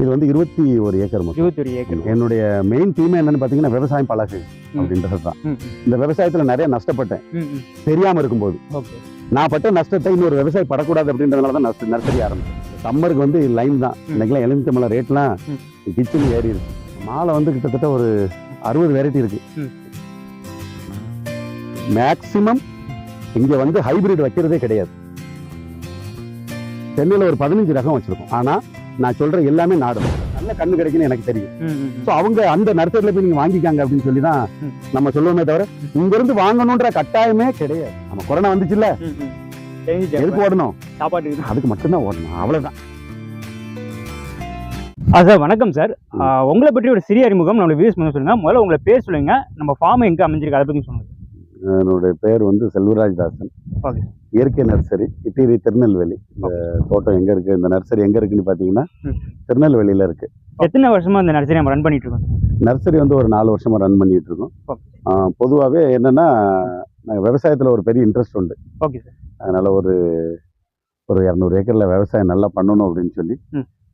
இது வந்து இருபத்தி ஒரு ஏக்கர் இருபத்தி ஒரு ஏக்கர் என்னுடைய மெயின் தீமை என்னன்னு பார்த்தீங்கன்னா விவசாயம் பழகு அப்படின்றது தான் இந்த விவசாயத்தில் நிறைய நஷ்டப்பட்டேன். தெரியாம இருக்கும்போது. நான் பட்ட நஷ்டத்தை இன்னொரு விவசாயி படக்கூடாது அப்படின்றதுனால தான் நர்சரி நர்சரி ஆரம்பிச்சேன். சம்மருக்கு வந்து லைன் தான். இன்னைக்கெல்லாம் எலுமிச்சம்பழம் ரேட்லாம் ம். கிச்சன் ஏறி இருக்கு. மாலை வந்து கிட்டத்தட்ட ஒரு அறுபது வெரைட்டி இருக்கு. மேக்சிமம் இங்க வந்து ஹைபிரிட் வைக்கிறதே கிடையாது. சென்னையில் ஒரு பதினஞ்சு ரகம் வச்சிருக்கோம். ஆனா நான் சொல்ற எல்லாமே நாடு நல்ல கண்ணு கிடைக்குன்னு எனக்கு தெரியும். ஸோ அவங்க அந்த நர்சரியில் போய் நீங்க வாங்கிக்காங்க அப்படின்னு சொல்லி தான். நம்ம சொல்லுவோமே தவிர இங்க இருந்து வாங்கணுன்ற கட்டாயமே கிடையாது. நம்ம கொரோனா வந்துச்சுல்ல? எதுக்கு ஓடணும்? சாப்பாட்டுக்கு. அதுக்கு மட்டும்தான் ஓடணும். அவ்வளவுதான். ஆ சார் வணக்கம் சார். உங்களை பற்றி ஒரு சிறிய அறிமுகம். நம்மளுக்கு வியூஸ் பண்ண சொல்லுங்க. முதல்ல உங்களை பேர் சொல்லுங்க. நம்ம ஃபார்ம் எங்க அமைஞ்சிருக்கு? அதை பத்தி சொல்லுங்க. என்னுடைய பேர் வந்து செல்வராஜ் தாசன் Okay. இயற்கை நர்சரி இட்டீரி திருநெல்வேலி. இந்த தோட்டம் எங்க இருக்கு இந்த நர்சரி எங்க இருக்குன்னு பாத்தீங்கன்னா ம். திருநெல்வேலியில இருக்கு. எத்தனை வருஷமா இந்த நர்சரி நம்ம ரன் பண்ணிட்டு இருக்கோம்? நர்சரி வந்து ஒரு நாலு வருஷமா ரன் பண்ணிட்டு இருக்கோம். பொதுவாவே என்னன்னா விவசாயத்துல ஒரு பெரிய இன்ட்ரெஸ்ட் உண்டு. Okay sir. அதனால ஒரு ஒரு இரநூறு ஏக்கர்ல விவசாயம் நல்லா பண்ணணும் அப்படின்னு சொல்லி.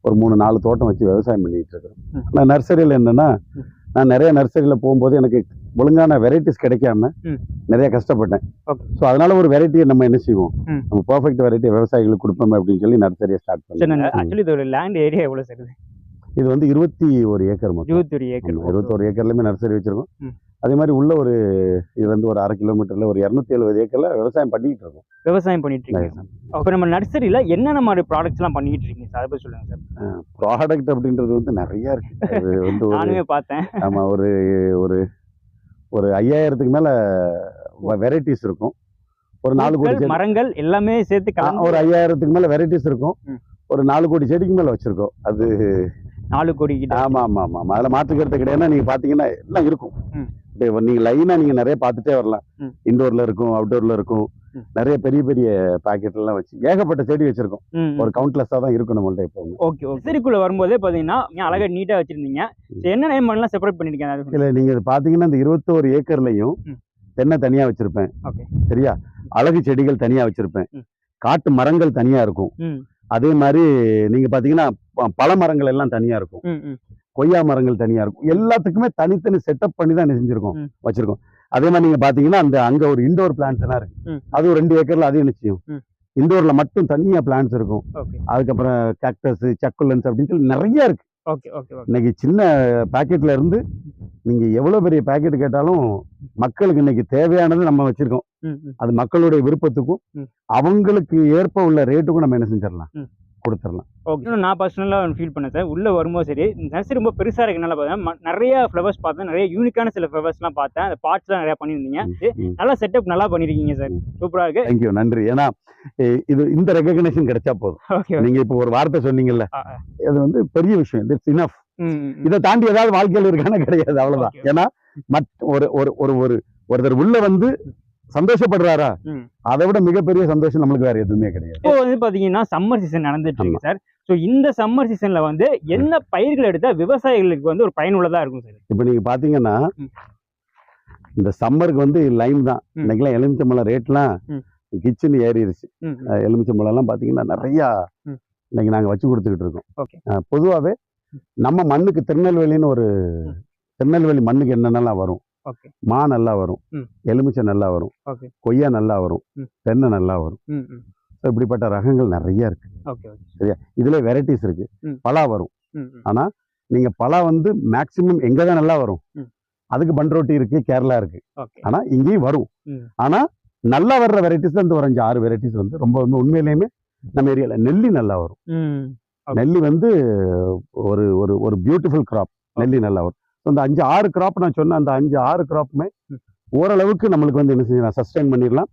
ஒரு மூணு நாலு தோட்டம் வச்சு விவசாயம் பண்ணிட்டு இருக்கிறோம். ஆனால் நர்சரியில் என்னன்னா. நான் நிறைய நர்சரியில் போகும்போது எனக்கு ஒழுங்கான வெரைட்டிஸ் கிடைக்காம. நிறைய கஷ்டப்பட்டேன். ஸோ அதனால ஒரு வெரைட்டியை நம்ம என்ன செய்வோம். நம்ம பர்ஃபெக்ட் வெரைட்டி விவசாயிகளுக்கு கொடுப்போம் அப்படின்னு சொல்லி நர்சரியை ஸ்டார்ட் பண்ணேன் ஆக்சுவலி இது ஒரு லேண்ட் ஏரியா எவ்வளவு சார் இது? வந்து இருபத்தி ஒரு ஏக்கர் மொத்தம். இருபத்தி ஒரு ஏக்கர் இருபத்தொரு ஏக்கர்லையுமே நர்சரி வச்சிருக்கோம். அதே மாதிரி உள்ள ஒரு இது வந்து ஒரு அரை கிலோமீட்டர்ல ஒரு இரநூத்தி எழுபது ஏக்கர்ல விவசாயம் பண்ணிட்டு இருக்கோம். விவசாயம் பண்ணிட்டு இருக்கீங்க. அப்போ நம்ம நர்சரியில என்னென்ன மாதிரி ப்ராடக்ட்ஸ் எல்லாம் பண்ணிட்டு இருக்கீங்க சார்? அதை சொல்லுங்க சார். ப்ராடக்ட் அப்படின்றது வந்து நிறைய இருக்கு. அது வந்து நானுமே பார்த்தேன். ஆமா ஒரு ஒரு ஒரு ஐயாயிரத்துக்கு மேல வெரைட்டிஸ் இருக்கும் ஒரு நாலு கோடி மரங்கள் எல்லாமே சேர்த்து ஒரு ஐயாயிரத்துக்கு மேல வெரைட்டிஸ் இருக்கும். ஒரு நாலு கோடி செடிக்கு மேல வச்சிருக்கோம் அது நாலு கோடி கிட்ட ஆமா ஆமா ஆமா ஆமா அதுல மாற்றுக்கிறது கிடையாது நீங்க பாத்தீங்கன்னா எல்லாம் இருக்கும் ம். இப்ப நீங்க லைனா நீங்க நிறைய பார்த்துட்டே வரலாம் ம். இண்டோர்ல இருக்கும் அவுட்டோர்ல இருக்கும். நிறைய பெரிய பெரிய பாக்கெட் எல்லாம் வச்சு ஏகப்பட்ட செடி வச்சிருக்கோம். ஒரு கவுண்ட்லெஸ்ஸா தான் இருக்கும் நம்மள்ட்ட எப்பவுமே. Okay okay. நர்சரிக்குள்ள வரும்போதே பாத்தீங்கன்னா நீங்க அழகா நீட்டா வச்சிருந்தீங்க. என்ன நேம் பண்ணலாம்? செப்பரேட் பண்ணிருக்கேன் இல்ல நீங்க இது பாத்தீங்கன்னா இந்த இருபத்தோரு ஏக்கர்லயும். தென்னை தனியா வச்சிருப்பேன். சரியா? அழகு செடிகள் தனியா வச்சிருப்பேன். காட்டு மரங்கள் தனியா இருக்கும். அதே மாதிரி நீங்க பாத்தீங்கன்னா ப- பழ மரங்கள் எல்லாம் தனியா இருக்கும். கொய்யா மரங்கள் தனியா இருக்கும். எல்லாத்துக்குமே தனித்தனி செட்டப் பண்ணி தான் செஞ்சிருக்கோம். வச்சிருக்கோம். அதே மாதிரி நீங்க பாத்தீங்கன்னா அந்த அங்க ஒரு இண்டோர் பிளான்ஸ் எல்லாம் இருக்கு. ம். அது ஒரு ரெண்டு ஏக்கர்ல அது என்ன செய்யும். இண்டோர்ல மட்டும் தனியா பிளான்ஸ் இருக்கும். அதுக்கப்புறம் கேக்டஸ் சக்குலன்ஸ் அப்படின்னு சொல்லி நிறைய இருக்கு. இன்னைக்கு சின்ன பாக்கெட்ல இருந்து நீங்க எவ்வளவு பெரிய பாக்கெட் கேட்டாலும் மக்களுக்கு இன்னைக்கு தேவையானது நம்ம வச்சிருக்கோம். அது மக்களுடைய விருப்பத்துக்கும். அவங்களுக்கு ஏற்ப உள்ள ரேட்டுக்கும் நம்ம என்ன செஞ்சிடலாம். கொடுத்துடலாம். ஓகே. இன்னும் நான் பர்சனலாக ஃபீல் பண்ணேன் சார். உள்ளே வரும்போது சரி நர்சரி ரொம்ப பெருசாக இருக்கனால பார்த்தேன் நிறைய ஃப்ளவர்ஸ் பார்த்தேன். நிறைய யூனிக்கான சில ஃப்ளவர்ஸ்லாம் பார்த்தேன். அந்த பார்ட்ஸ்லாம் நிறையா பண்ணியிருந்தீங்க. நல்லா செட்டப் நல்லா பண்ணியிருக்கீங்க சார். சூப்பராக இருக்கு. தேங்க்யூ நன்றி. ஏன்னா இது இந்த ரெகக்னேஷன் கிடைச்சா போதும். ஓகே நீங்க இப்போ ஒரு வார்த்தை சொன்னீங்கல்ல. அது வந்து பெரிய விஷயம். It's enough. இதை தாண்டி ஏதாவது வாழ்க்கையில் இருக்கான கிடையாது. அவ்வளவுதான். Okay. ஏன்னா மத் ஒரு ஒரு ஒரு ஒரு ஒருத்தர் உள்ள வந்து சந்தோஷப்படுறாரா. அதை விட மிகப்பெரிய சந்தோஷம் நம்மளுக்கு வேற எதுவுமே கிடையாது. இப்போ வந்து பார்த்தீங்கன்னா சம்மர் சீசன் நடந்துட்டு இருக்கு சார் ஸோ இந்த சம்மர் சீசனில் வந்து என்ன பயிர்கள் எடுத்தால் விவசாயிகளுக்கு வந்து ஒரு பயனுள்ளதாக இருக்கும் சார் இப்போ நீங்க பாத்தீங்கன்னா. இந்த சம்மருக்கு வந்து லைம் தான். இன்னைக்கெல்லாம் எலுமிச்சம்பழம் ரேட்லாம். கிச்சன் ஏறிடுச்சு எலுமிச்சம்பழம் எல்லாம் பாத்தீங்கன்னா நிறைய. இன்னைக்கு நாங்க வச்சு கொடுத்துக்கிட்டு இருக்கோம். பொதுவாவே நம்ம மண்ணுக்கு திருநெல்வேலின்னு ஒரு. திருநெல்வேலி மண்ணுக்கு என்னென்னலாம் வரும்? மா நல்லா வரும். எலுமிச்சை நல்லா வரும். கொய்யா நல்லா வரும். தென்னை நல்லா வரும். ஸோ இப்படிப்பட்ட ரகங்கள் நிறைய இருக்கு. சரியா? இதுல வெரைட்டிஸ் இருக்கு. பலா வரும். ஆனா நீங்க பலா வந்து மேக்சிமம் எங்க தான் நல்லா வரும். அதுக்கு பண்ரோட்டி இருக்கு கேரளா இருக்கு. ஆனா இங்கேயும் வரும். ஆனா நல்லா வர்ற வெரைட்டிஸ் தான் ஒரு அஞ்சு ஆறு வெரைட்டிஸ் வந்து ரொம்ப வந்து உண்மையிலேயுமே நம்ம ஏரியால நெல்லி நல்லா வரும். நெல்லி வந்து ஒரு ஒரு ஒரு பியூட்டிஃபுல் கிராப் நெல்லி நல்லா வரும். அந்த அஞ்சு ஆறு கிராப் நான் சொன்ன அந்த அஞ்சு ஆறு கிராப்புமே. ஓரளவுக்கு நம்மளுக்கு வந்து என்ன செய்யலாம் சஸ்டைன் பண்ணிடலாம்.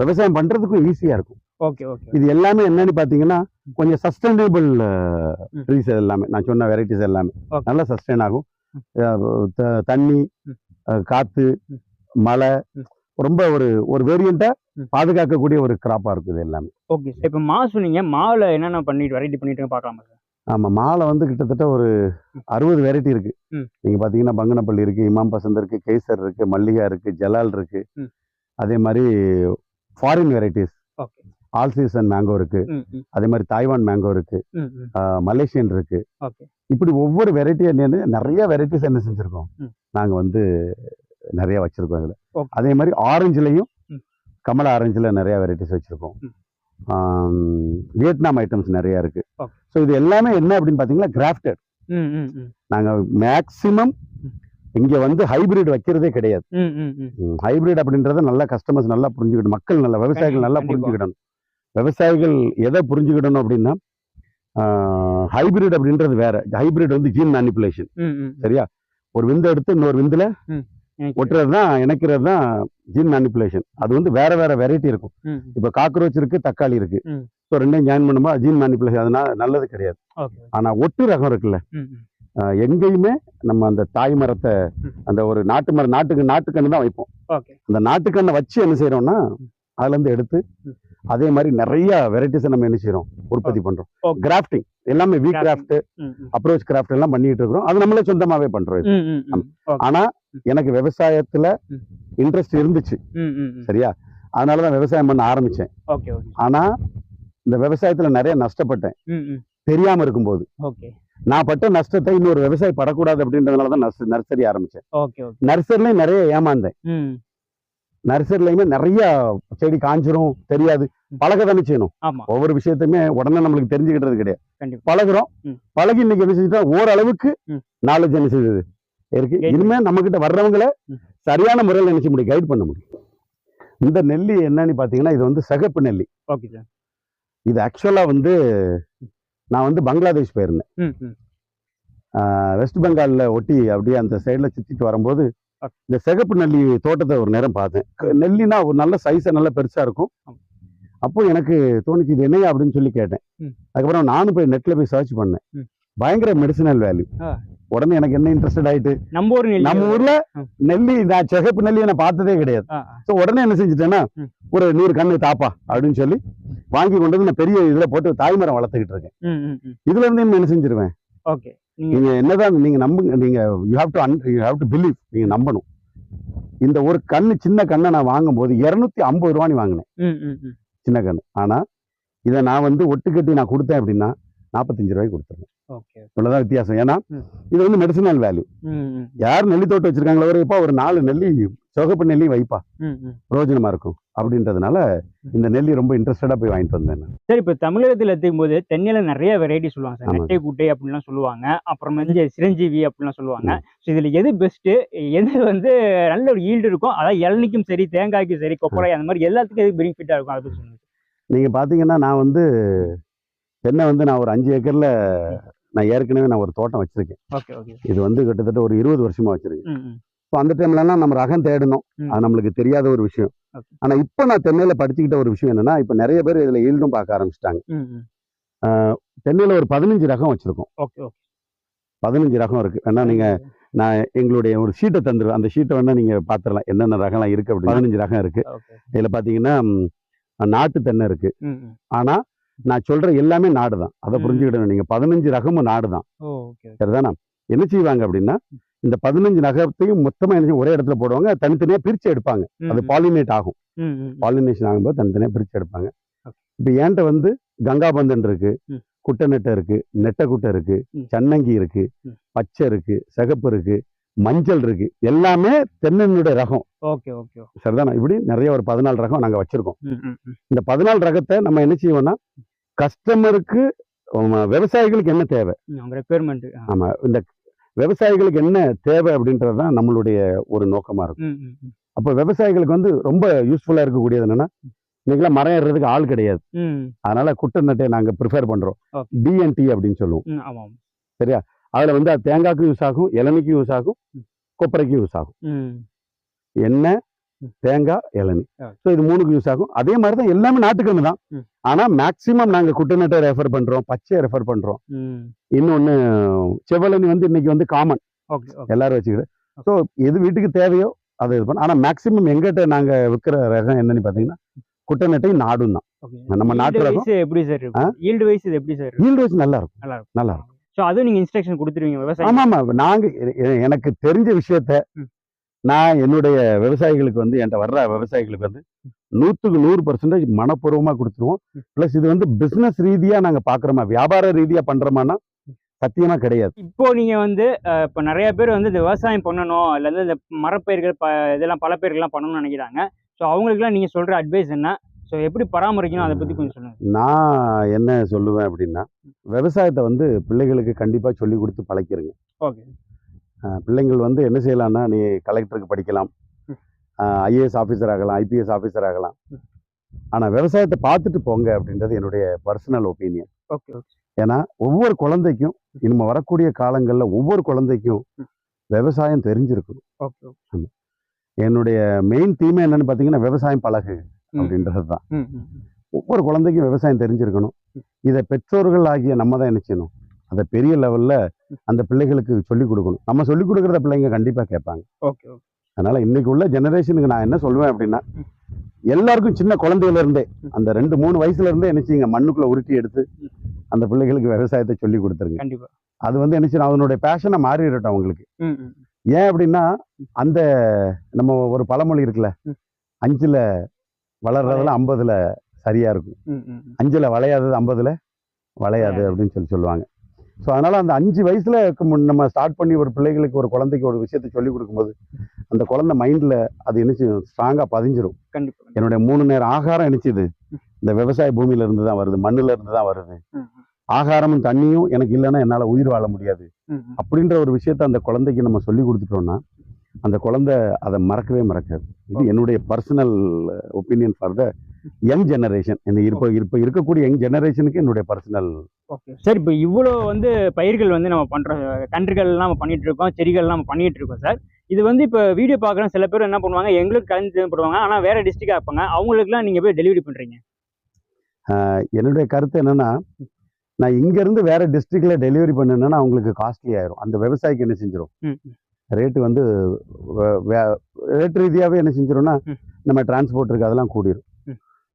விவசாயம் பண்றதுக்கும் ஈஸியா இருக்கும் ஓகே ஓகே இது எல்லாமே என்னன்னு பாத்தீங்கன்னா கொஞ்சம் சஸ்டைனபிள். ட்ரீஸ் எல்லாமே நான் சொன்ன வெரைட்டிஸ் எல்லாமே. நல்லா சஸ்டைன் ஆகும் தண்ணி ம். மழை. ரொம்ப ஒரு ஒரு வேரியண்ட்டை. பாதுகாக்கக்கூடிய ஒரு கிராப்பா இருக்குது எல்லாமே ஓகே சார் இப்போ மா சொன்னீங்க மாவில் என்னென்ன பண்ணிட்டு வெரைட்டி பண்ணிட்டு பார்க்கலாமா சார் ஆமா மாலை வந்து கிட்டத்தட்ட ஒரு அறுபது வெரைட்டி இருக்கு. ம். நீங்க பாத்தீங்கன்னா பங்கனப்பள்ளி இருக்கு இமாம் பசந்த் இருக்கு கேசர் இருக்கு மல்லிகா இருக்கு ஜலால் இருக்கு. அதே மாதிரி foreign varieties all season mango இருக்கு. அதே மாதிரி தாய்வான் மேங்கோ இருக்கு. மலேசியன் இருக்கு. இப்படி ஒவ்வொரு வெரைட்டி என்னன்னு நிறைய வெரைட்டிஸ் என்ன செஞ்சிருக்கோம். ம். நாங்க வந்து நிறைய வச்சிருக்கோம் இதுல. அதே மாதிரி ஆரஞ்சுலயும். கமலா ஆரஞ்சுல நிறைய வெரைட்டிஸ் வச்சிருக்கோம். வியட்நாம் ஐட்டம்ஸ் நிறைய இருக்கு. ஓகே. ஸோ இது எல்லாமே என்ன அப்படின்னு பாத்தீங்கன்னா கிராஃப்டட் ம் ம் ம். நாங்க மேக்சிமம் இங்க வந்து ஹைபிரிட் வைக்கிறதே கிடையாது. ஹைபிரிட் அப்படின்றத நல்லா கஸ்டமர்ஸ் நல்லா புரிஞ்சுக்கிட்டு மக்கள் நல்லா விவசாயிகள் நல்லா. புரிஞ்சுக்கிடணும் விவசாயிகள் எதை புரிஞ்சுக்கிடணும் அப்படின்னா ஹைபிரிட் அப்படின்றது வேற. ஹைபிரிட் வந்து ஜீன் மேனிப்புலேஷன் சரியா? ஒரு விந்து எடுத்து இன்னொரு விந்துல ஒட்டுறது தான் இணைக்கிறது தான் ஜீன் மேனிப்புலேஷன் அது வந்து வேற வேற வெரைட்டி இருக்கும். இப்போ காக்ரோச் இருக்கு தக்காளி இருக்கு. ஸோ ரெண்டையும் ஜாயின் பண்ணும்போது ஜீன் மேனிப்புலேஷன் அதனால நல்லது கிடையாது. ஓகே ஆனா ஒட்டு ரகம் இருக்குல்ல. எங்கேயுமே நம்ம அந்த தாய் மரத்தை. அந்த ஒரு நாட்டு மரம் நாட்டுக்கு நாட்டுக்கன்று தான் வைப்போம். அந்த நாட்டுக்கண்ணை வச்சு என்ன செய்யறோம்னா அதுல இருந்து எடுத்து. அதே மாதிரி நிறைய வெரைட்டிஸ் நம்ம என்ன செய்யறோம் உற்பத்தி பண்றோம். கிராஃப்டிங் எல்லாமே வீ. கிராஃப்ட் அப்ரோச் கிராஃப்ட் எல்லாம் பண்ணிட்டு இருக்கிறோம். அது நம்மளே சொந்தமாவே பண்றோம் ஆனா எனக்கு விவசாயத்துல. இன்ட்ரெஸ்ட் இருந்துச்சு. சரியா? அதனாலதான் விவசாயம் பண்ண ஆரம்பிச்சேன். ஆனா இந்த விவசாயத்துல நிறைய நஷ்டப்பட்டேன். தெரியாம இருக்கும்போது. நான் பட்ட நஷ்டத்தை இன்னொரு விவசாயி படக்கூடாது அப்படின்றதுனால தான் நர்சரி ஆரம்பிச்சேன். நர்சரிலையும் நிறைய ஏமாந்தேன். நர்சரிலையுமே நிறைய செடி காஞ்சிரும் தெரியாது. பழக தானே செய்யணும். ஒவ்வொரு விஷயத்தையுமே உடனே நம்மளுக்கு தெரிஞ்சுக்கிட்டது கிடையாது. பழகுறோம். பழகி இன்னைக்கு என்ன செஞ்சுட்டா ஓரளவுக்கு. நாலேஜ் என்ன செய்யுது இருக்கு. இனிமே நம்ம கிட்ட வர்றவங்கள. சரியான முறையில் செய்ய முடியும்? கைட் பண்ண முடியும். இந்த நெல்லி என்னன்னு பாத்தீங்கன்னா இது வந்து சகப்பு நெல்லி. ஓகே சார் இது ஆக்சுவலா வந்து நான் வந்து பங்களாதேஷ் போயிருந்தேன் வெஸ்ட் பெங்கால்ல ஒட்டி அப்படியே அந்த சைடுல சுத்திட்டு வரும்போது. இந்த சிகப்பு நெல்லி தோட்டத்தை ஒரு நேரம் பார்த்தேன் நெல்லினா ஒரு நல்ல சைஸா நல்ல பெருசா இருக்கும். அப்போ எனக்கு தோணுச்சு இது என்னையா அப்படின்னு சொல்லி கேட்டேன். அதுக்கப்புறம் நானும் போய் நெட்ல போய் சர்ச் பண்ணேன். பயங்கர மெடிசினல் வேல்யூ. உடனே எனக்கு என்ன இன்ட்ரெஸ்டட் ஆயிட்டு நம்ம ஊர் நம்ம ஊர்ல. நெல்லி நான் சிகப்பு நெல்லியை நான் பார்த்ததே கிடையாது. ஸோ உடனே என்ன செஞ்சுட்டேன்னா. ஒரு நூறு கண்ணு தாப்பா அப்படின்னு சொல்லி வாங்கி கொண்டு வந்து நான் பெரிய இதுல போட்டு தாய்மரம் வளர்த்துக்கிட்டு இருக்கேன். இதுல இருந்து என்ன செஞ்சிருவேன்? ஓகே. நீங்க என்னதான் நீங்க நம்புங்க நீங்க you have to you have to believe நீங்க நம்பணும். இந்த ஒரு கண்ணு சின்ன கண்ணை நான் வாங்கும்போது இருநூத்தி ஐம்பது ரூபான்னு வாங்கினேன் சின்ன கண்ணு. ஆனா இதை நான் வந்து ஒட்டு கட்டி நான் கொடுத்தேன் அப்படின்னா நாற்பத்தஞ்சு ரூபாய்க்கு கொடுத்துருவேன். இவ்வளவுதான் வித்தியாசம். ஏன்னா. இது வந்து மெடிசினல் வேல்யூ யார் நெல்லி தோட்டம் வச்சிருக்காங்களோ ஒரு இப்போ ஒரு நாலு நெல்லி சிவப்பு நெல்லி வைப்பா. பிரயோஜனமா இருக்கும். அப்படின்றதுனால இந்த நெல்லி ரொம்ப இன்ட்ரெஸ்டடா போய் வாங்கிட்டு வந்தேன். சரி இப்போ தமிழகத்தில் எடுத்துக்கும் போது தென்னையில நிறைய வெரைட்டி சொல்லுவாங்க சார். நெட்டை குட்டை அப்படின்லாம் சொல்லுவாங்க. அப்புறம் வந்து சிரஞ்சீவி அப்படிலாம் சொல்லுவாங்க. ஸோ இதில் எது பெஸ்ட்டு எது வந்து நல்ல ஒரு ஈல்டு இருக்கும் அதாவது இளநிக்கும் சரி தேங்காய்க்கும் சரி கொப்பரை அந்த மாதிரி எல்லாத்துக்கும் எது பெனிஃபிட்டாக இருக்கும்? அதை சொல்லுங்க நீங்க பாத்தீங்கன்னா நான் வந்து தென்னை வந்து நான் ஒரு அஞ்சு ஏக்கர்ல நான் ஏற்கனவே நான் ஒரு தோட்டம் வச்சிருக்கேன். Okay okay. இது வந்து கிட்டத்தட்ட ஒரு இருபது வருஷமா வச்சிருக்கேன். ஸோ அந்த டைம்லலாம் நம்ம ரகம் தேடணும். அது நம்மளுக்கு தெரியாத ஒரு விஷயம். ஆனா இப்போ நான் தென்னையில படிச்சுக்கிட்ட ஒரு விஷயம் என்னன்னா இப்போ நிறைய பேர் இதுல ஈல்டும் பார்க்க ஆரம்பிச்சிட்டாங்க. தென்னையில ஒரு பதினஞ்சு ரகம் வச்சிருக்கோம். பதினஞ்சு ரகம் இருக்கு. வேணா நீங்க நான் எங்களுடைய ஒரு ஷீட்டை தந்துருவேன் அந்த ஷீட்டை வேணா நீங்க பாத்துரலாம். என்னென்ன ரகம்லாம் இருக்கு அப்படின்னு பதினஞ்சு ரகம் இருக்கு. இதுல பாத்தீங்கன்னா நாட்டு தென்னை இருக்கு. ஆனா நான் சொல்ற எல்லாமே நாடு தான் அதை. புரிஞ்சுக்கிடணும். நீங்க பதினஞ்சு ரகமும் நாடு தான் சரிதானா? என்ன செய்வாங்க அப்படின்னா இந்த பதினஞ்சு நகரத்தையும் மொத்தமா என்ன ஒரே இடத்துல போடுவாங்க. தனித்தனியா பிரிச்சு எடுப்பாங்க. அது பாலினேட் ஆகும். பாலினேஷன் ஆகும்போது தனித்தனியா பிரிச்சு எடுப்பாங்க. இப்போ என்கிட்ட வந்து கங்காபந்தன் இருக்கு ம். குட்டை நெட்டை இருக்கு நெட்டை குட்டை இருக்கு. சன்னங்கி இருக்கு. பச்சை இருக்கு சிகப்பு இருக்கு மஞ்சள் இருக்கு. எல்லாமே தென்னனுடைய ரகம். ஓகே ஓகே சரிதானா? இப்படி நிறைய ஒரு பதினாலு ரகம் நாங்க வச்சிருக்கோம். இந்த பதினாலு ரகத்தை நம்ம என்ன செய்வோம்னா கஸ்டமருக்கு விவசாயிகளுக்கு என்ன தேவை? ரெக்குயர்மெண்ட் ஆமா இந்த விவசாயிகளுக்கு என்ன தேவை அப்படின்றது தான் நம்மளுடைய ஒரு நோக்கமா இருக்கும். அப்போ விவசாயிகளுக்கு வந்து ரொம்ப யூஸ்ஃபுல்லா இருக்கக்கூடியது என்னன்னா இன்னைக்கெல்லாம் மரம் ஏறுறதுக்கு ஆள் கிடையாது. அதனால குட்டை நட்டை நாங்க ப்ரிஃபர் பண்றோம். Okay. டிஎன்டி அப்படின்னு சொல்லுவோம். ஆமாம் அதுல வந்து தேங்காய்க்கும் யூஸ் ஆகும் இளநிக்கும் யூஸ் ஆகும் கொப்பரைக்கும் யூஸ் ஆகும். ம். தேங்காய் இளநி. ஸோ இது மூணுக்கு யூஸ் ஆகும். அதே மாதிரி தான் எல்லாமே நாட்டுக்கண்ணு தான். ம். ஆனா மேக்சிமம் நாங்க குட்டை நட்டை ரெஃபர் பண்றோம் பச்சையை ரெஃபர் பண்றோம். ம். இன்னொன்னு செவ்வளனி வந்து இன்னைக்கு வந்து காமன் எல்லாரும் வச்சுக்கிட்டு ஸோ எது வீட்டுக்கு தேவையோ அதை இது பண்ண ஆனால் மேக்ஸிமம் எங்கிட்ட நாங்கள் விற்கிற ரகம் என்னன்னு பார்த்தீங்கன்னா குட்டை நெட்டை நாடும் தான். நம்ம நாட்டு ரகம். வைஸ் எப்படி சார் ஈல்டு வைஸ் இது எப்படி சார் ஈல்டு வச்சு நல்லா இருக்கும். நல்லா இருக்கும். நல்லா இருக்கும். ஸோ அதுவும் நீங்க இன்ஸ்ட்ரக்ஷன் கொடுத்துருவீங்க விவசாயம் ஆமா ஆமா நாங்க எ- எ- எனக்கு தெரிஞ்ச விஷயத்த. நான் என்னுடைய விவசாயிகளுக்கு வந்து என்கிட்ட வர்ற விவசாயிகளுக்கு வந்து நூற்றுக்கு நூறு பர்சன்டேஜ் மனப்பூர்வமாக கொடுத்துருவோம். ப்ளஸ் இது வந்து பிஸ்னஸ் ரீதியாக நாங்கள் பார்க்குறோமா வியாபார ரீதியாக பண்ணுறோமான்னா சத்தியமாக கிடையாது. இப்போ நீங்க வந்து இப்போ நிறைய பேர் வந்து இந்த விவசாயம் பண்ணணும் இல்ல வந்து இந்த மரப்பயிர்கள் ப இதெல்லாம் பல பயிர்கள்லாம் பண்ணணும்னு நினைக்கிறாங்க. ஸோ அவங்களுக்குலாம் நீங்க சொல்ற அட்வைஸ் என்ன? ஸோ எப்படி பராமரிக்கணும்? அதை பத்தி கொஞ்சம் சொல்லுங்க. நான் என்ன சொல்லுவேன் அப்படின்னா விவசாயத்தை வந்து பிள்ளைகளுக்கு கண்டிப்பாக சொல்லி கொடுத்து பழக்கிருங்க. ஓகே. பிள்ளைங்கள் வந்து என்ன செய்யலாம்னா நீ கலெக்டருக்கு படிக்கலாம். ஐஏஎஸ் ஆஃபீஸர் ஆகலாம் ஐபிஎஸ் ஆஃபீஸர் ஆகலாம். ஆனால் விவசாயத்தை பார்த்துட்டு போங்க அப்படின்றது என்னுடைய பர்சனல் ஒப்பீனியன் ஓகே ஓகே. ஏன்னா ஒவ்வொரு குழந்தைக்கும் இனிமே வரக்கூடிய காலங்களில் ஒவ்வொரு குழந்தைக்கும். விவசாயம் தெரிஞ்சிருக்கணும் ஓகே என்னுடைய மெயின் தீமே என்னன்னு பார்த்தீங்கன்னா விவசாயம் பழகு. அப்படின்றது தான். ஒவ்வொரு குழந்தைக்கும் விவசாயம் தெரிஞ்சிருக்கணும். இதை பெற்றோர்கள் ஆகிய நம்ம தான் என்ன அதை பெரிய லெவலில் அந்த பிள்ளைகளுக்கு சொல்லிக் கொடுக்கணும். நம்ம சொல்லிக் கொடுக்குறத பிள்ளைங்க கண்டிப்பாக கேட்பாங்க. Okay okay. அதனால இன்னைக்கு உள்ள ஜெனரேஷனுக்கு நான் என்ன சொல்லுவேன் அப்படின்னா எல்லாருக்கும் சின்ன குழந்தையில இருந்தே அந்த ரெண்டு மூணு வயசுல இருந்தே என்ன செய்யுங்க மண்ணுக்குள்ள உருட்டி எடுத்து அந்த பிள்ளைகளுக்கு விவசாயத்தை சொல்லி கொடுத்துருங்க. கண்டிப்பா. அது வந்து என்ன செய்யணும் அதனுடைய பேஷனை மாறிடட்டும் அவங்களுக்கு. ஏன் அப்படின்னா அந்த நம்ம ஒரு பழமொழி இருக்குல்ல. அஞ்சுல வளர்றதுல ஐம்பதுல சரியா இருக்கும். அஞ்சுல வளையாதது ஐம்பதுல வளையாது. அப்படின்னு சொல்லி சொல்லுவாங்க. ஸோ அதனால அந்த அஞ்சு வயசுல நம்ம ஸ்டார்ட் பண்ணி ஒரு பிள்ளைகளுக்கு ஒரு குழந்தைக்கு ஒரு விஷயத்தை சொல்லி கொடுக்கும்போது அந்த குழந்தை மைண்ட்ல அது என்ன செய்யும்? ஸ்ட்ராங்கா பதிஞ்சிரும். கண்டிப்பா கண்டிப்பா. என்னுடைய மூணு நேரம் ஆகாரம் என்னச்சுது இந்த விவசாய பூமியில இருந்து தான் வருது மண்ணுல இருந்து தான் வருது. ஆகாரமும் தண்ணியும் எனக்கு இல்லைன்னா என்னால உயிர் வாழ முடியாது. அப்படின்ற ஒரு விஷயத்த அந்த குழந்தைக்கு நம்ம சொல்லி கொடுத்துட்டோம்னா அந்த குழந்தை அதை மறக்கவே மறக்காது. இது என்னுடைய personal opinion for the young generation இந்த இப்போ இப்போ இருக்கக்கூடிய யங் ஜெனரேஷனுக்கு என்னுடைய பர்சனல் ஓகே சார் இப்போ இவ்வளோ வந்து பயிர்கள் வந்து நம்ம பண்ற கன்றுகள்லாம் நம்ம பண்ணிட்டு இருக்கோம் செடிகள்லாம் நம்ம பண்ணிட்டு இருக்கோம் சார் இது வந்து இப்போ வீடியோ பார்க்குற சில பேர் என்ன பண்ணுவாங்க எங்களுக்கு கலந்து தேவைப்படுவாங்க ஆனால் வேற டிஸ்ட்ரிக்டாக இருப்பாங்க. அவங்களுக்குலாம் நீங்கள் போய் டெலிவரி பண்ணுறீங்க என்னுடைய கருத்து என்னன்னா நான் இங்க இருந்து வேற டிஸ்ட்ரிக்ட்ல டெலிவரி பண்ணேன்னா அவங்களுக்கு காஸ்ட்லி ஆயிரும். அந்த விவசாயிக்கு என்ன செஞ்சிடும். ரேட்டு வந்து ரேட் ரீதியாவே என்ன செஞ்சிரும்னா ம். நம்ம டிரான்ஸ்போர்ட் இருக்கு அதெல்லாம் கூடிரும்.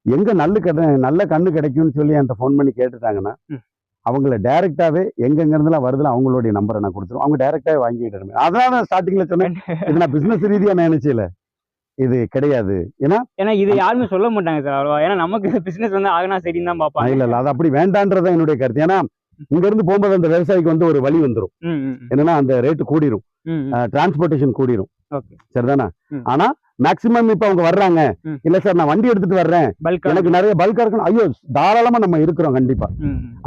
எங்க நல்ல கடை நல்ல கண்ணு கிடைக்கும்னு சொல்லி என்கிட்ட ஃபோன் பண்ணி கேட்டுட்டாங்கன்னா. அவங்கள டைரக்டாவே எங்கெங்க இருந்தெல்லாம் வருதுல அவங்களுடைய நம்பரை நான் கொடுத்துருவோம் அவங்க டைரக்டாவே வாங்கிட்டு அதான் நான் ஸ்டார்டிங்ல சொன்னேன். இது நான் பிசினஸ் ரீதியா நான் நினைச்சல இது கிடையாது. ஏன்னா ஏன்னா இது யாருமே சொல்ல மாட்டாங்க சார் அவ்வளோவா. ஏன்னா நமக்கு பிசினஸ் வந்து ஆகினா சரின்னு தான் பார்ப்பாங்க. இல்ல இல்ல. அது அப்படி வேண்டான்றதான் என்னுடைய கருத்து. ஏன்னா இங்க இருந்து போகும்போது அந்த விவசாயிக்கு வந்து ஒரு வழி வந்துடும் என்னன்னா அந்த ரேட்டு கூடிரும் டிரான்ஸ்போர்ட்டேஷன் கூடிரும் சரிதானா. ஆனா மேக்சிமம் இப்ப அவங்க வர்றாங்க. இல்ல சார் நான் வண்டி எடுத்துட்டு வர்றேன் எனக்கு நிறைய பல்கா இருக்கணும் ஐயோ தாராளமா நம்ம இருக்கிறோம் கண்டிப்பா.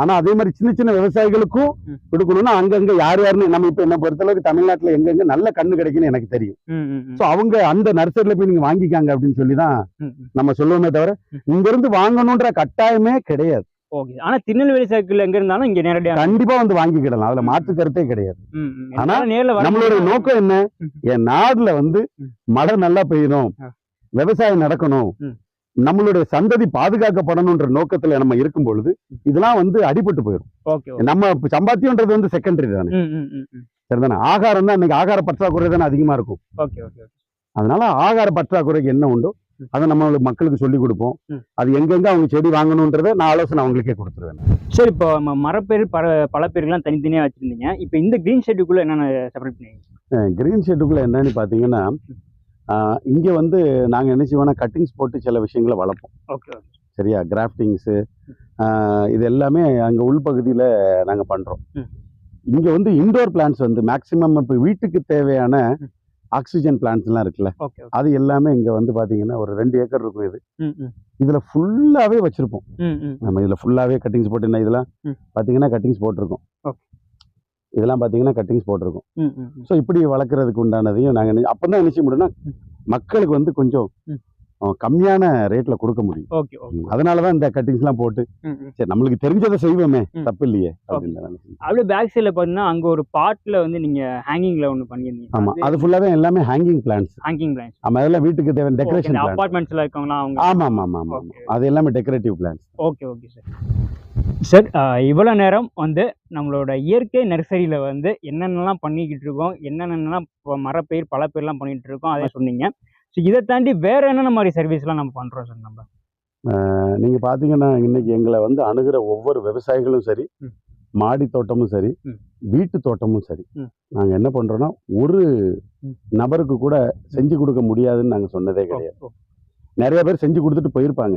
ஆனா அதே மாதிரி சின்ன சின்ன விவசாயிகளுக்கும். கொடுக்கணும்னா அங்கங்க யார் யாருன்னு நம்ம இப்ப என்ன பொறுத்தளவுக்கு தமிழ்நாட்டுல எங்கெங்க நல்ல கண்ணு கிடைக்குன்னு எனக்கு தெரியும். சோ அவங்க அந்த நர்சரியில போய் நீங்க வாங்கிக்காங்க அப்படின்னு சொல்லி தான் ம் ம். நம்ம சொல்லுவோமே தவிர. இங்க இருந்து வாங்கணும்ன்ற கட்டாயமே கிடையாது ஓகே ஆனா திருநெல்வேலி சர்க்கிள் எங்க இருந்தாலும் இங்க நேரடியாக கண்டிப்பா வந்து வாங்கிக்கிடலாம் அதுல மாற்று கருத்தே கிடையாது. ஆனா, நேர்ல முடியாது. நோக்கம் என்ன. என் நாடுல வந்து. மழை நல்லா பெய்யணும். விவசாயம் நடக்கணும். நம்மளுடைய சந்ததி பாதுகாக்கப்படணும்ன்ற நோக்கத்துல நம்ம இருக்கும் பொழுது இதெல்லாம் வந்து அடிபட்டு போயிடும் நம்ம சம்பாத்தியம்ன்றது வந்து செகண்டரி தானே. சரிதானே ஆகாரம் தான் இன்னைக்கு ஆகார பற்றாக்குறை தானே அதிகமா இருக்கும் அதனால ஆகார பற்றாக்குறைக்கு என்ன உண்டோ. அதை நம்ம மக்களுக்கு சொல்லி கொடுப்போம். அது எங்கெங்க அவங்க செடி வாங்கணுன்றதை நான் ஆலோசனை அவங்களுக்கே கொடுத்துருவேன். சரி இப்போ மரப்பேர் பல பல பேர்லாம் தனித்தனியா வச்சிருந்தீங்க. இப்போ இந்த கிரீன் ஷெட்டுக்குள்ள என்னென்ன செப்பரேட் பண்ணீங்க கிரீன் ஷெட்டுக்குள்ள என்னன்னு பாத்தீங்கன்னா ஆஹ், இங்க வந்து நாங்க என்ன செய்வோம்னா கட்டிங்ஸ் போட்டு சில விஷயங்களை வளர்ப்போம். ஓகே சரியா? கிராஃப்டிங்ஸு இது எல்லாமே அங்கே உள்பகுதியில் நாங்கள் பண்ணுறோம். இங்கே வந்து இண்டோர் பிளான்ஸ் வந்து மேக்ஸிமம் இப்போ வீட்டுக்கு தேவையான. ஆக்சிஜன் பிளான்ட்ஸ்லாம் இருக்குல்ல அது எல்லாமே இங்கே வந்து பார்த்தீங்கன்னா ஒரு ரெண்டு ஏக்கர் இருக்கும் இது. இதில் ஃபுல்லாகவே வச்சுருப்போம். நம்ம இதில் ஃபுல்லாகவே கட்டிங்ஸ் போட்டு இதெல்லாம். பார்த்தீங்கன்னா கட்டிங்ஸ் போட்டிருக்கோம். இதெல்லாம் பார்த்தீங்கன்னா கட்டிங்ஸ் போட்டிருக்கோம். ஸோ இப்படி வளர்க்குறதுக்கு உண்டானதையும் நாங்கள் அப்போ தான் செய்ய முடியும்னா மக்களுக்கு வந்து கொஞ்சம் கம்மியான ரேட்டில் கொடுக்க முடியும். Okay okay. அதனால தான் இந்த கட்டிங்ஸ்லாம் போட்டு ம் ம். சரி நம்மளுக்கு தெரிஞ்சதை செய்வோமே. தப்பு இல்லையே. அப்படியே பேக் சைடில் பார்த்தீங்கன்னா அங்கே ஒரு பாட்டில் வந்து நீங்கள் ஹேங்கிங்கில் ஒன்று பண்ணியிருந்தீங்க. ஆமா அது ஃபுல்லாவே எல்லாமே ஹேங்கிங் பிளான்ஸ் ஹேங்கிங் பிளான்ஸ் ஆமா அதெல்லாம் வீட்டுக்கு தேவையான டெக்கரேஷன் பிளான்ஸ் அப்பார்ட்மெண்ட்ஸில் இருக்கவங்களாம் அவங்க ஆமா ஆமா ஆமா ஆமா. அது எல்லாமே decorative plants okay okay sir sir இவ்வளோ நேரம் வந்து நம்மளோட இயற்கை நர்சரியில் வந்து என்னென்னலாம் பண்ணிக்கிட்டு இருக்கோம் என்னென்னலாம் மரப்பயிர் பல பேர்லாம் பண்ணிகிட்டு இருக்கோம் அதை சொன்னீங்க. ஸோ இதை தாண்டி வேற என்னென்ன மாதிரி சர்வீஸ்லாம் நம்ம பண்ணுறோம் சார் நம்ம நீங்க பாத்தீங்கன்னா இன்னைக்கு எங்களை வந்து அணுகிற ஒவ்வொரு விவசாயிகளும் சரி. மாடி தோட்டமும் சரி. வீட்டு தோட்டமும் சரி ம். நாங்க என்ன பண்றோம்னா ஒரு. நபருக்கு கூட செஞ்சு கொடுக்க முடியாதுன்னு நாங்க சொன்னதே கிடையாது நிறைய பேர் செஞ்சு கொடுத்துட்டு போயிருப்பாங்க.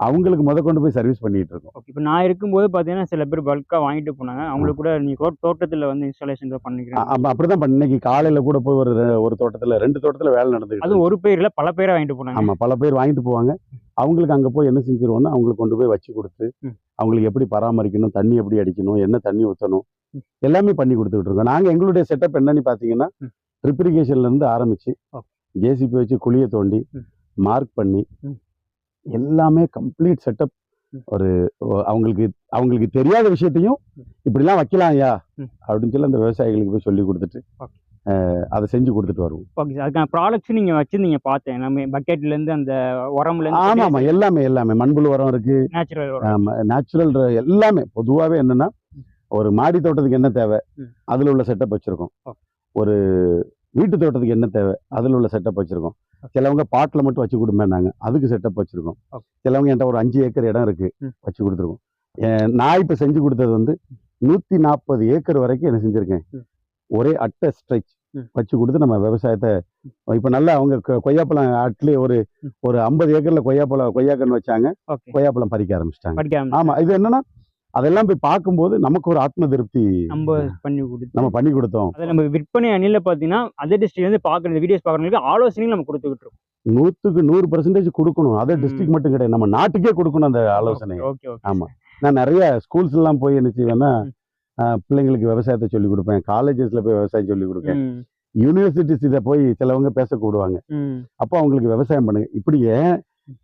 அவங்களுக்கு முத கொண்டு போய் சர்வீஸ் பண்ணிட்டு இருக்கோம் ஓகே இப்போ நான் இருக்கும்போது பார்த்தீங்கன்னா சில பேர் பல்காக வாங்கிட்டு போனாங்க அவங்களுக்கு கூட நீ தோட்டத்தில் வந்து இன்ஸ்டாலேஷன் பண்ணிக்கிறேன் அப்ப அப்படிதான் பண்ண இன்னைக்கு காலையில கூட போய் ஒரு ஒரு தோட்டத்துல ரெண்டு தோட்டத்துல வேலை நடந்துக்கிட்டு அது ஒரு பேர்ல பல பேரை வாங்கிட்டு போனாங்க ஆமா பல பேர் வாங்கிட்டு போவாங்க அவங்களுக்கு அங்க போய் என்ன செஞ்சிருவோம்னா அவங்களுக்கு கொண்டு போய் வச்சு கொடுத்து. அவங்களுக்கு எப்படி பராமரிக்கணும் தண்ணி எப்படி அடிக்கணும் என்ன தண்ணி ஊற்றணும். எல்லாமே பண்ணி கொடுத்துக்கிட்டு இருக்கோம் நாங்க எங்களுடைய செட்டப் என்னன்னு பாத்தீங்கன்னா ம். ட்ரிப்ரிகேஷன்ல இருந்து ஆரம்பிச்சு ஓகே. ஜேசிபி வச்சு குழியை தோண்டி. மார்க் பண்ணி. எல்லாமே கம்ப்ளீட் செட்டப். ஒரு அவங்களுக்கு அவங்களுக்கு தெரியாத விஷயத்தையும். இப்படிலாம் வைக்கலாம் ஐயா. அப்படின்னு சொல்லி அந்த விவசாயிகளுக்கு போய் சொல்லி கொடுத்துட்டு அதை செஞ்சு கொடுத்துட்டு வருவோம். ஓகே அதுக்கான ப்ராடக்ட்ஸ் நீங்கள் வச்சுருந்தீங்க பார்த்தேன். எல்லாமே பக்கெட்லேருந்து அந்த ஆமா ஆமா. உரம்லேருந்து எல்லாமே எல்லாமே. மண்புழு உரம் இருக்கு. நேச்சுரல் நேச்சுரல் எல்லாமே. பொதுவாகவே என்னன்னா ஒரு மாடி தோட்டத்துக்கு என்ன தேவை. அதில் உள்ள செட்டப் வச்சிருக்கோம். ஒரு வீட்டு தோட்டத்துக்கு என்ன தேவை அதில் உள்ள செட்டப் வச்சிருக்கோம் சிலவங்க பாட்டில் மட்டும் வச்சு கொடுமேனாங்க அதுக்கு செட்டப் வச்சிருக்கோம். சிலவங்க என்கிட்ட ஒரு அஞ்சு ஏக்கர் இடம் இருக்கு ம். வச்சு கொடுத்துருக்கோம் நான் இப்போ செஞ்சு கொடுத்தது வந்து நூற்றி நாற்பது ஏக்கர் வரைக்கும் என்ன செஞ்சுருக்கேன். ஒரே அட்டை ஸ்ட்ரெச். வச்சு கொடுத்து நம்ம விவசாயத்தை இப்போ நல்லா அவங்க கொய்யாப்பழம் அட்லி ஒரு. ஒரு ஐம்பது ஏக்கர்ல கொய்யாப்பழம் கொய்யாக்கன்னு வச்சாங்க கொய்யாப்பழம் பறிக்க ஆரம்பிச்சிட்டாங்க படிக்க ஆரம்பிச்சு. ஆமா இது என்னன்னா அதெல்லாம் போய் பார்க்கும்போது நமக்கு ஒரு ஆத்ம திருப்தி நம்ம பண்ணி கொடுத்து நம்ம பண்ணி கொடுத்தோம். அதை நம்ம விற்பனை அணியில் பார்த்தீங்கன்னா அதர் டிஸ்ட்ரிக்ட் வந்து பார்க்குற வீடியோஸ் பார்க்குறவங்களுக்கு ஆலோசனையும் நம்ம கொடுத்துக்கிட்டு இருக்கோம். நூத்துக்கு நூறு பர்சன்டேஜ் கொடுக்கணும். அதர். டிஸ்ட்ரிக்ட் மட்டும் கிடையாது. நம்ம நாட்டுக்கே கொடுக்கணும் அந்த ஆலோசனை. ஓகே ஓகே ஆமா. நான் நிறைய ஸ்கூல்ஸ் எல்லாம் போய் என்ன செய்வேன்னா பிள்ளைங்களுக்கு விவசாயத்தை சொல்லி கொடுப்பேன். காலேஜஸ்ல போய் விவசாயம் சொல்லி கொடுப்பேன். யூனிவர்சிட்டிஸ் இதை போய் சிலவங்க பேச கூடுவாங்க. அப்போ அவங்களுக்கு விவசாயம் பண்ணுங்க. இப்படியே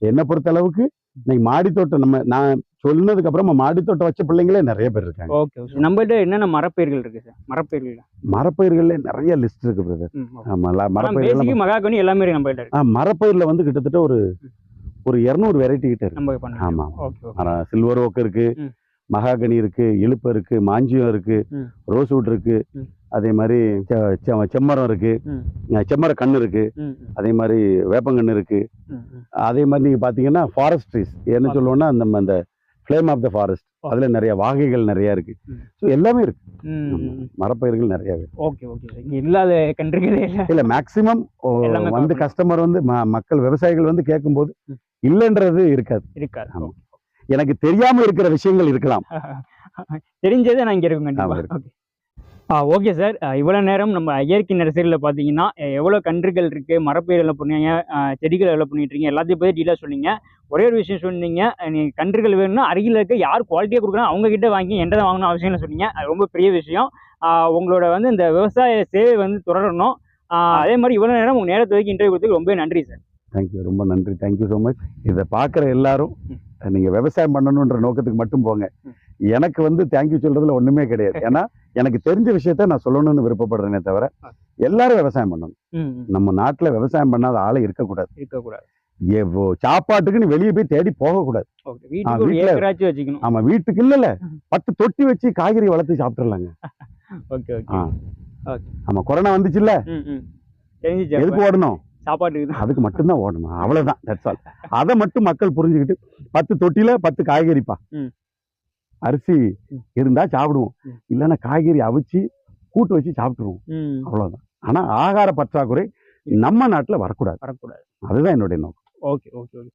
என்னை பொறுத்த அளவுக்கு இன்னைக்கு மாடித்தோட்டம் நம்ம நான் சொன்னதுக்கு அப்புறமா மாடித்தோட்டம் வச்ச பிள்ளைங்களே நிறைய பேர் இருக்காங்க. ஓகே நம்மகிட்ட என்னென்ன மரப்பயிர்கள் இருக்கு சார்? மரப்பயிர்கள். மரப்பயிர்கள்ல நிறைய லிஸ்ட் இருக்கு பிரதர். ஆமா மரப்பயிர்கள் மகாகனி எல்லாமே இருக்கு ஆ மரப்பயிரில் வந்து கிட்டத்தட்ட ஒரு ஒரு இரநூறு வெரைட்டி கிட்ட இருக்கு. நம்ம ஆமா. Okay okay. சில்வர் ஓக் இருக்கு. மகாகனி இருக்கு இழுப்பு இருக்கு மாஞ்சியம் இருக்கு. ரோஸ்வுட் இருக்கு. அதே மாதிரி செம்மரம் இருக்கு செம்மர கண்ணு இருக்கு அதே மாதிரி வேப்பங்கன்று இருக்கு. அதே மாதிரி நீங்க பாத்தீங்கன்னா ஃபாரஸ்ட் ட்ரீஸ் என்ன. சொல்லுவோம்னா நம்ம அந்த ஃப்ளேம் ஆஃப் த ஃபாரஸ்ட் அதுல நிறைய வாகைகள் நிறைய இருக்கு. ஸோ எல்லாமே இருக்கு. மரப்பயிர்கள் நிறைய இருக்கு ஓகே ஓகே இல்லாத கன்றுகளே இல்லை. எல்லாமே வந்து. கஸ்டமர் வந்து மக்கள் விவசாயிகள் வந்து கேட்கும்போது. இல்லைன்றது இருக்காது. இருக்காது. எனக்கு தெரியாம இருக்கிற விஷயங்கள் இருக்கலாம். தெரிஞ்சதே நான் இங்கே இருக்கும் ஆமா, கண்டிப்பாக இருக்கு. ஓகே ஓகே சார் இவ்வளோ நேரம் நம்ம இயற்கை நர்சரியில் பார்த்தீங்கன்னா எவ்வளோ கன்றுகள் இருக்குது மரப்பயிர் எல்லாம் பண்ணீங்க அஹ், செடிகள் எவ்வளோ பண்ணிட்டு இருக்கீங்க எல்லாத்தையும் பற்றி டீலாக சொன்னீங்க. ஒரே ஒரு விஷயம் சொன்னீங்க நீங்கள் கன்றுகள் வேணும்னா அருகில் இருக்க யார் குவாலிட்டியாக கொடுக்குறோம் அவங்க கிட்ட வாங்கி என்கிட்ட தான் வாங்கணும் அவசியம் இல்லை சொன்னீங்க. அது ரொம்ப பெரிய விஷயம். உங்களோட வந்து இந்த விவசாய சேவை வந்து தொடரணும். அதே மாதிரி இவ்வளோ நேரம் உங்கள் நேரத்தை ஒதுக்கி இன்டர்வியூ கொடுத்ததுக்கு ரொம்ப நன்றி சார் தேங்க்யூ ரொம்ப நன்றி. தேங்க்யூ ஸோ மச் இதை பார்க்குற எல்லாரும் ம். நீங்க விவசாயம் பண்ணணுன்ற நோக்கத்துக்கு மட்டும் போங்க. எனக்கு வந்து தேங்க்யூ சொல்றதுல ஒண்ணுமே கிடையாது. ஏன்னா எனக்கு தெரிஞ்ச விஷயத்த நான் சொல்லணும்னு விருப்பப்படுறேனே தவிர எல்லாரும் விவசாயம் பண்ணணும். நம்ம நாட்டுல விவசாயம் பண்ணாத ஆளே இருக்கக்கூடாது. இருக்கக்கூடாது. எவ்வளோ சாப்பாட்டுக்கு நீ வெளியே போய் தேடி போகக்கூடாது. ஆமா வீட்டுக்கு இல்ல பத்து தொட்டி வச்சு காய்கறி வளர்த்து. ஓகே. ஆமா கொரோனா வந்துச்சுல்ல. எதுக்கு ஓடணும்? சாப்பாட்டுக்கு அதுக்கு மட்டும்தான் ஓடணும். அவ்வளவுதான் தட்ஸ் ஆல் அதை மட்டும் மக்கள் புரிஞ்சுக்கிட்டு பத்து தொட்டில பத்து காய்கறிப்பா. அரிசி ம். இருந்தா சாப்பிடுவோம். இல்லைன்னா காய்கறி அவிச்சு கூட்டு வச்சு சாப்பிட்டுருவோம். ம். அவ்வளவுதான். ஆனா ஆகார பற்றாக்குறை நம்ம நாட்டுல வரக்கூடாது. வரக்கூடாது. அதுதான் என்னுடைய நோக்கம். Okay okay okay.